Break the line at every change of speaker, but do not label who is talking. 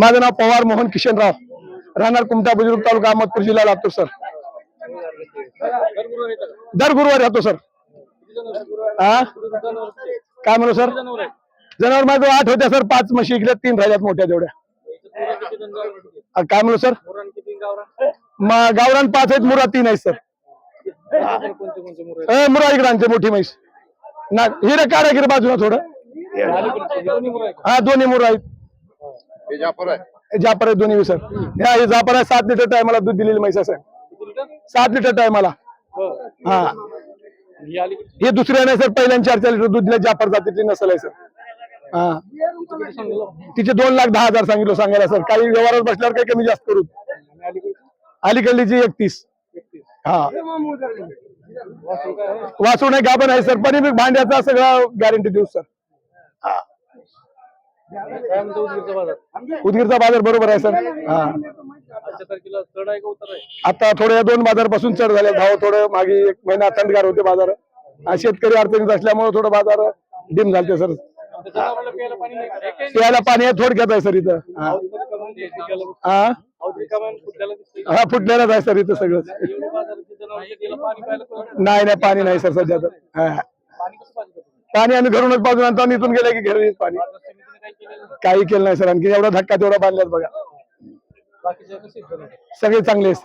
माझं नाव पवार मोहन किशनराव. राहणार कुमटा बुजुर्ग तालुका अहमदपूर जिल्हा लागतो सर. दर गुरुवारी राहतो सर. हा काय म्हणू सर? जनावर माझं आठ होत्या सर. पाच म्हशी इकडे तीन राहिल्यात मोठ्या तेवढ्या. काय म्हणू सर? गावरान पाच आहेत मुरा तीन आहेत सर. मुरा इकडे आणते मोठी म्हैस. ना हिरे काढा गिरे बाजूला थोडं. हा दोन्ही मुरा आहेत. जापर आहे. दोन्ही सर. हा हे जापर आहे सात लिटर टायमाला दूध दिलेली म्हैस सर सात लिटर टायमाला. हा. हे दुसऱ्या नाही सर पहिल्यांदा चार चार लिटर दूध दिलं जापर जातीतली नसल आहे सर. हा. तिचे दोन लाख दहा हजार सांगितलं सांगायला सर. काही व्यवहारात बसल्यावर काही कमी जास्त करू. अलीकडलीची एकतीस. हा. वासू नाही गाभण आहे सर. पण भांड्याचा सगळा गॅरंटी देऊ सर. हा. उदगीरचा बाजार बरोबर आहे सर. हा. आता थोड्या दोन बाजारपासून चढ झाले. भाव थोडं मागे एक महिना थंडगार होते बाजार. शेतकरी अडचणीत असल्यामुळे थोडं बाजार डिम झालते सर. प्यायला पाणी आहे थोडक्यात आहे सर इथं. हा. हा? हा फुटलेलाच आहे सर इथं सगळं. नाही? नाही पाणी नाही सर सध्या तर. हा. पाणी आम्ही घरूनच पाजून आणतो आणि इथून गेलं की घरी पाणी. काही केलं नाही सर आणखी एवढा धक्का तेवढा बांधल्यात बघा. सगळे चांगले आहेत